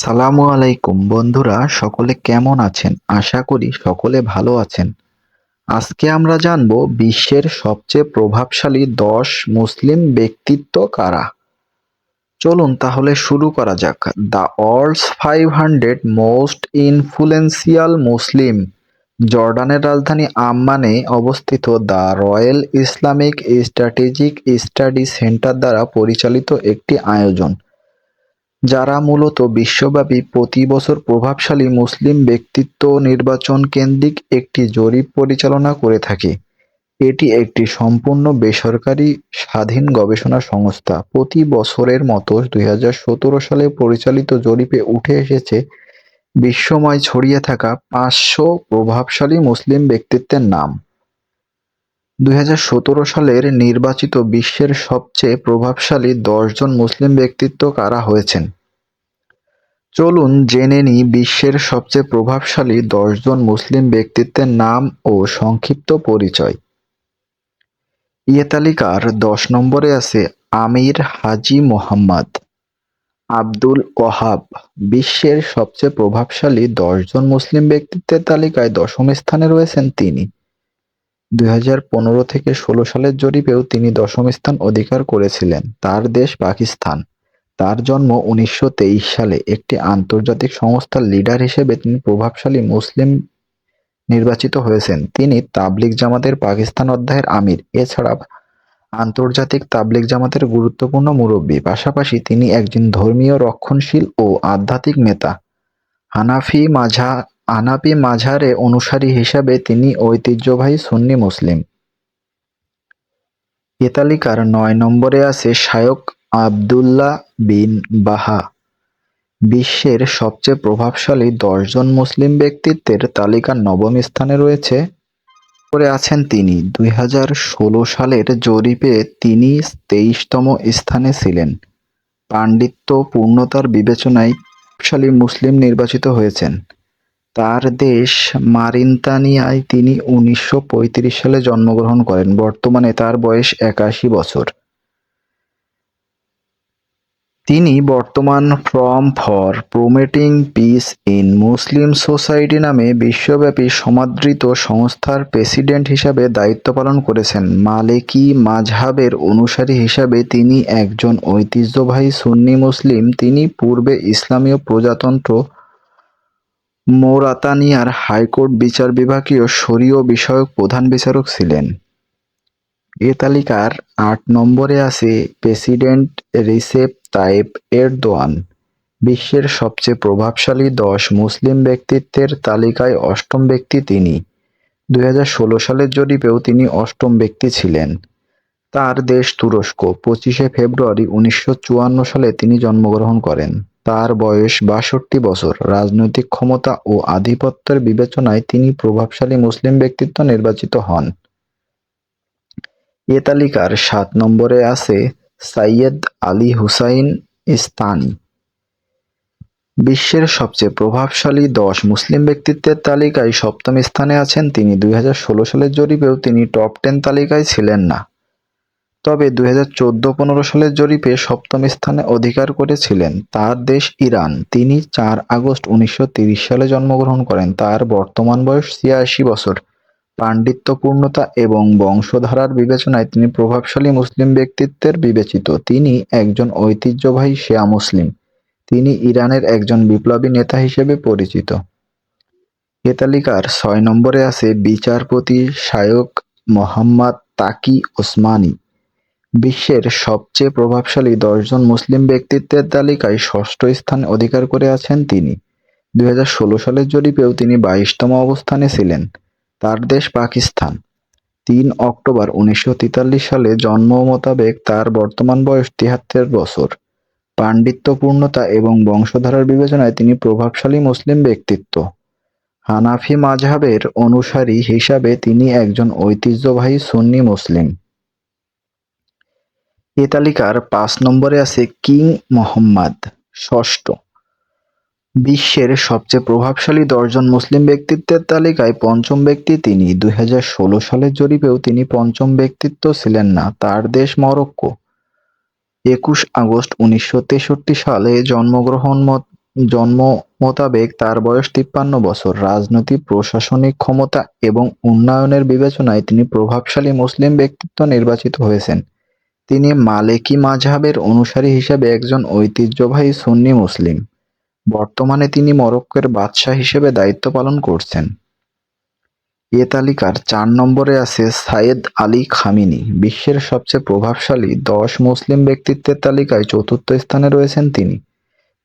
সালামু আলাইকুম, বন্ধুরা, সকলে কেমন আছেন? আশা করি সকলে ভালো আছেন। আজকে আমরা জানব বিশ্বের সবচেয়ে প্রভাবশালী দশ মুসলিম ব্যক্তিত্ব কারা? চলুন তাহলে শুরু করা যাক। The world's five hundred most influential Muslim. জর্ডানের রাজধানী আম্মানে অবস্থিত the royal Islamic strategic study centre দ্বারা পরিচালিত একটি আয়োজন। যারা মূলত বিশ্বব্যাপী প্রতি বছর প্রভাবশালী মুসলিম ব্যক্তিত্ব নির্বাচন কেন্দ্রিক একটি জরিপ পরিচালনা করে থাকে। এটি একটি সম্পূর্ণ বেসরকারি স্বাধীন গবেষণা সংস্থা। প্রতি বছরের মতো দুই হাজার সতেরো সালে পরিচালিত জরিপে উঠে এসেছে, বিশ্বময় ছড়িয়ে থাকা পাঁচশো প্রভাবশালী মুসলিম ব্যক্তিত্বের নাম। দুই হাজার সতেরো সালের নির্বাচিত বিশ্বের সবচেয়ে প্রভাবশালী দশজন মুসলিম ব্যক্তিত্ব কারা হয়েছেন? চলুন জেনে নিই বিশ্বের সবচেয়ে প্রভাবশালী দশজন মুসলিম ব্যক্তিত্বের নাম ও সংক্ষিপ্ত পরিচয়। ইয়ে তালিকার দশ নম্বরে আছে আমির হাজি মোহাম্মদ। আব্দুল ওহাব বিশ্বের সবচেয়ে প্রভাবশালী দশজন মুসলিম ব্যক্তিত্বের তালিকায় দশম স্থানে রয়েছেন তিনি। দুই হাজার পনেরো থেকে ষোলো সালের জরিপেও তিনি দশম স্থান অধিকার করেছিলেন, তার দেশ পাকিস্তান। তার জন্ম উনিশশো তেইশ সালে। একটি আন্তর্জাতিক সংস্থার লিডার হিসেবে তিনি প্রভাবশালী মুসলিম নির্বাচিত হয়েছেন। তিনি তাবলিগ জামাতের পাকিস্তান অধ্যায়ের আমির। এছাড়া আন্তর্জাতিক তাবলিগ জামাতের গুরুত্বপূর্ণ মুরব্বী। পাশাপাশি তিনি একজন ধর্মীয় রক্ষণশীল ও আধ্যাত্মিক নেতা। হানাফি মাঝা হানাফি মাঝারে অনুসারী হিসাবে তিনি ঐতিহ্যবাহী সুন্নি মুসলিম। এ তালিকার নয় নম্বরে আছে শায়ক আবদুল্লাহ বিন বাহা। বিশ্বের সবচেয়ে প্রভাবশালী দশজন মুসলিম ব্যক্তিত্বের তালিকার নবম স্থানে রয়েছে। করে আছেন তিনি। দুই হাজার ষোলো সালের জরিপে তিনি তেইশতম স্থানে ছিলেন। পাণ্ডিত্য পূর্ণতার বিবেচনায় প্রভাবশালী মুসলিম নির্বাচিত হয়েছেন। তার দেশ মারিনতানিয়ায় তিনি উনিশশো পঁয়ত্রিশ সালে জন্মগ্রহণ করেন। বর্তমানে তার বয়স একাশি বছর। তিনি বর্তমান forum for promoting peace in Muslim society নামে বিশ্বব্যাপী সমাদৃত সংস্থার প্রেসিডেন্ট হিসাবে দায়িত্ব পালন করেছেন। মালেকি মাজহাবের অনুসারী হিসাবে তিনি একজন ঐতিহ্যবাহী সুন্নি মুসলিম। তিনি পূর্বে ইসলামীয় প্রজাতন্ত্র মৌরাতানিয়ার হাইকোর্ট বিচার বিভাগীয় শরীয় বিষয়ক প্রধান বিচারক ছিলেন। এ তালিকার আট নম্বরে আছে প্রেসিডেন্ট রিসেপ তাইপ এরদোয়ান। বিশ্বের সবচেয়ে প্রভাবশালী দশ মুসলিম ব্যক্তিত্বের তালিকায় অষ্টম ব্যক্তি তিনি। দুই হাজার ষোলো সালের জরিপেও তিনি অষ্টম ব্যক্তি ছিলেন। তার দেশ তুরস্ক। পঁচিশে ফেব্রুয়ারি উনিশশো চুয়ান্ন সালে তিনি জন্মগ্রহণ করেন। তার বয়স বাষট্টি বছর। রাজনৈতিক ক্ষমতা ও আধিপত্যের বিবেচনায় তিনি প্রভাবশালী মুসলিম ব্যক্তিত্ব নির্বাচিত হন। এ তালিকার সাত নম্বরে আছে সাইয়েদ আলী হুসাইন ইস্তানি। বিশ্বের সবচেয়ে প্রভাবশালী দশ মুসলিম ব্যক্তিত্বের তালিকায় সপ্তম স্থানে আছেন তিনি। দুই হাজার ষোলো সালের জরিপেও তিনি টপ টেন তালিকায় ছিলেন না। তবে দুই হাজার চোদ্দ পনেরো সালের জরিপে সপ্তম স্থানে অধিকার করেছিলেন তার দেশ ইরান। তিনি চার আগস্ট উনিশশো সালে জন্মগ্রহণ করেন। তার বর্তমান বয়স ছিয়াশি বছর। পাণ্ডিত্যপূর্ণতা এবং বংশধারার বিবেচনায় তিনি প্রভাবশালী মুসলিম ব্যক্তিত্বের বিবেচিত। তিনি একজন ঐতিহ্যবাহী শেয়া মুসলিম। তিনি ইরানের একজন বিপ্লবী নেতা হিসেবে পরিচিত। এ তালিকার ছয় নম্বরে আছে বিচারপতি শায়ক মোহাম্মদ তাকি ওসমানী। বিশ্বের সবচেয়ে প্রভাবশালী দশজন মুসলিম ব্যক্তিত্বের তালিকায় ষষ্ঠ স্থান অধিকার করে আছেন তিনি। দুই হাজার ষোলো সালের জরিপেও তিনি বাইশতম অবস্থানে ছিলেন। তার দেশ পাকিস্তান। তিন অক্টোবর উনিশশো তেতাল্লিশ সালে জন্ম মোতাবেক তার বর্তমান বয়স তিয়াত্তর বছর। পাণ্ডিত্যপূর্ণতা এবং বংশধারার বিবেচনায় তিনি প্রভাবশালী মুসলিম ব্যক্তিত্ব। হানাফি মাজহাবের অনুসারী হিসাবে তিনি একজন ঐতিহ্যবাহী সুন্নি মুসলিম। এ তালিকার পাঁচ নম্বরে আছে কিং মোহাম্মদ, ষষ্ঠ। বিশ্বের সবচেয়ে প্রভাবশালী দশজন মুসলিম ব্যক্তিত্বের তালিকায় পঞ্চম ব্যক্তি তিনি। দুই হাজার ষোলো সালের জরিপেও তিনি পঞ্চম ব্যক্তিত্ব ছিলেন না, তার দেশ মরক্কো। একুশ আগস্ট উনিশশো তেষট্টি সালে জন্মগ্রহণ জন্ম মোতাবেক তার বয়স তিপ্পান্ন বছর। রাজনৈতিক, প্রশাসনিক ক্ষমতা এবং উন্নয়নের বিবেচনায় তিনি প্রভাবশালী মুসলিম ব্যক্তিত্ব নির্বাচিত হয়েছেন। তিনি মালেকি মাযহাবের অনুসারী হিসেবে একজন ঐতিহ্যবাহী সুন্নি মুসলিম। বর্তমানে তিনি মরক্কোর বাদশাহ হিসেবে দায়িত্ব পালন করছেন। এ তালিকার চার নম্বরে আছে সাইয়েদ আলী খামিনি। বিশ্বের সবচেয়ে প্রভাবশালী দশ মুসলিম ব্যক্তিত্বের তালিকায় চতুর্থ স্থানে রয়েছেন তিনি।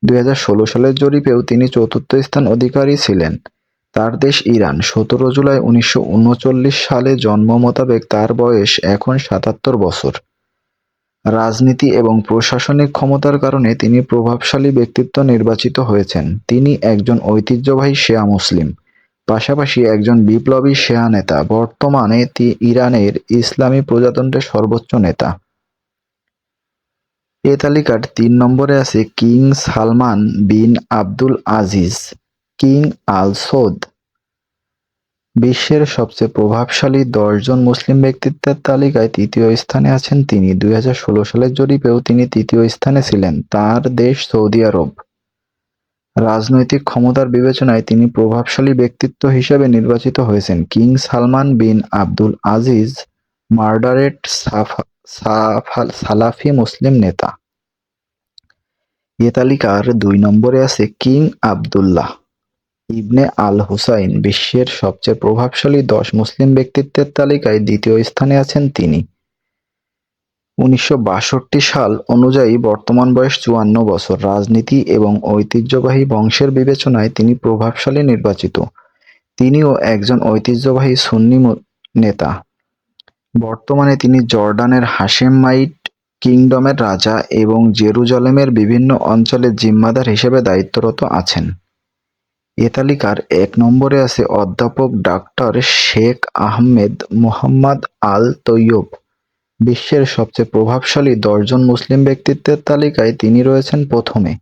দুই হাজার ষোলো সালের জরিপেও তিনি চতুর্থ স্থান অধিকারী ছিলেন। তার দেশ ইরান। সতেরো জুলাই উনিশশো উনচল্লিশ সালে জন্ম মোতাবেক তার বয়স এখন সাতাত্তর বছর। রাজনীতি এবং প্রশাসনিক ক্ষমতার কারণে তিনি প্রভাবশালী ব্যক্তিত্ব নির্বাচিত হয়েছেন। তিনি একজন ঐতিহ্যবাহী শেয়া মুসলিম। পাশাপাশি একজন বিপ্লবী শেয়া নেতা। বর্তমানে ইরানের ইসলামী প্রজাতন্ত্রের সর্বোচ্চ নেতা। এ তালিকার তিন নম্বরে আছে king Salman bin Abdul Aziz, king Al Saud বিশ্বের সবচেয়ে প্রভাবশালী দশজন মুসলিম ব্যক্তিত্বের তালিকায় তৃতীয় স্থানে আছেন তিনি। দুই হাজার ষোলো সালের জরিপেও তিনি তৃতীয় স্থানে ছিলেন। তার দেশ সৌদি আরব। রাজনৈতিক ক্ষমতার বিবেচনায় তিনি প্রভাবশালী ব্যক্তিত্ব হিসেবে নির্বাচিত হয়েছেন। King Salman bin Abdul Aziz moderate সালাফি মুসলিম নেতা। এ তালিকার দুই নম্বরে আছে king Abdullah. Ibn Al Hussein বিশ্বের সবচেয়ে প্রভাবশালী দশ মুসলিম ব্যক্তিত্বের তালিকায় দ্বিতীয় স্থানে আছেন তিনি। উনিশশো বাষট্টি সাল অনুযায়ী বর্তমান বয়স চুয়ান্ন বছর। রাজনীতি এবং ঐতিহ্যবাহী বংশের বিবেচনায় তিনি প্রভাবশালী নির্বাচিত। তিনিও একজন ঐতিহ্যবাহী সুন্নি নেতা। বর্তমানে তিনি জর্ডানের হাশেমাইট কিংডমের রাজা এবং জেরুজালেমের বিভিন্ন অঞ্চলের জিম্মাদার হিসেবে দায়িত্বরত আছেন। এ তালিকার এক নম্বরে আছে অধ্যাপক doctor Sheikh Ahmed Mohammed Al Tayeb বিশ্বের সবচেয়ে প্রভাবশালী দশজন মুসলিম ব্যক্তিত্বের তালিকায় তিনি রয়েছেন প্রথমে।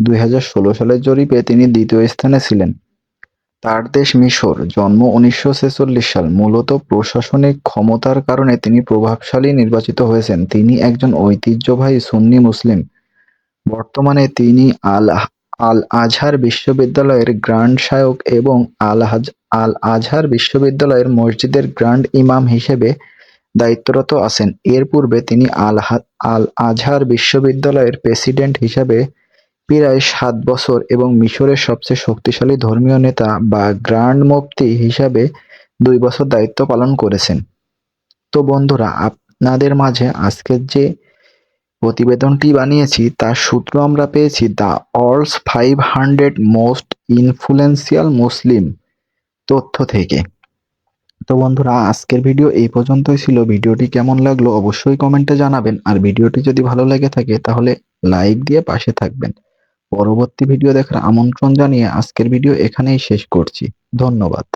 দুই হাজার ষোলো সালের জরিপে তিনি দ্বিতীয় স্থানে ছিলেন। তার দেশ মিশর, জন্ম উনিশশো ছেচল্লিশ সাল। মূলত প্রশাসনিক ক্ষমতার কারণে তিনি প্রভাবশালী নির্বাচিত হয়েছেন। তিনি একজন ঐতিহ্যবাহী সুন্নি মুসলিম। বর্তমানে তিনি আল আল আজহার বিশ্ববিদ্যালয়ের গ্র্যান্ড শায়ক এবং আল আল আজহার বিশ্ববিদ্যালয়ের মসজিদের গ্র্যান্ড ইমাম হিসেবে দায়িত্বরত আছেন। এর পূর্বে তিনি আল আল আজহার বিশ্ববিদ্যালয়ের প্রেসিডেন্ট হিসেবে প্রায় সাত বছর এবং মিশরের সবচেয়ে শক্তিশালী ধর্মীয় নেতা বা গ্র্যান্ড মুফতি হিসাবে দুই বছর দায়িত্ব পালন করেছেন। তো বন্ধুরা, আপনাদের মাঝে আজকের যে প্রতিবেদনটি বানিয়েছি, তার সূত্র আমরা পেয়েছি, the world's five hundred most influential Muslim তথ্য থেকে। তো বন্ধুরা, আজকের ভিডিও এই পর্যন্তই ছিল। ভিডিওটি কেমন লাগল অবশ্যই কমেন্টে জানাবেন। আর ভিডিওটি যদি ভালো লেগে থাকে, তাহলে লাইক দিয়ে পাশে থাকবেন। পরবর্তী ভিডিও দেখার আমন্ত্রণ জানিয়ে আজকের ভিডিও এখানেই শেষ করছি। ধন্যবাদ।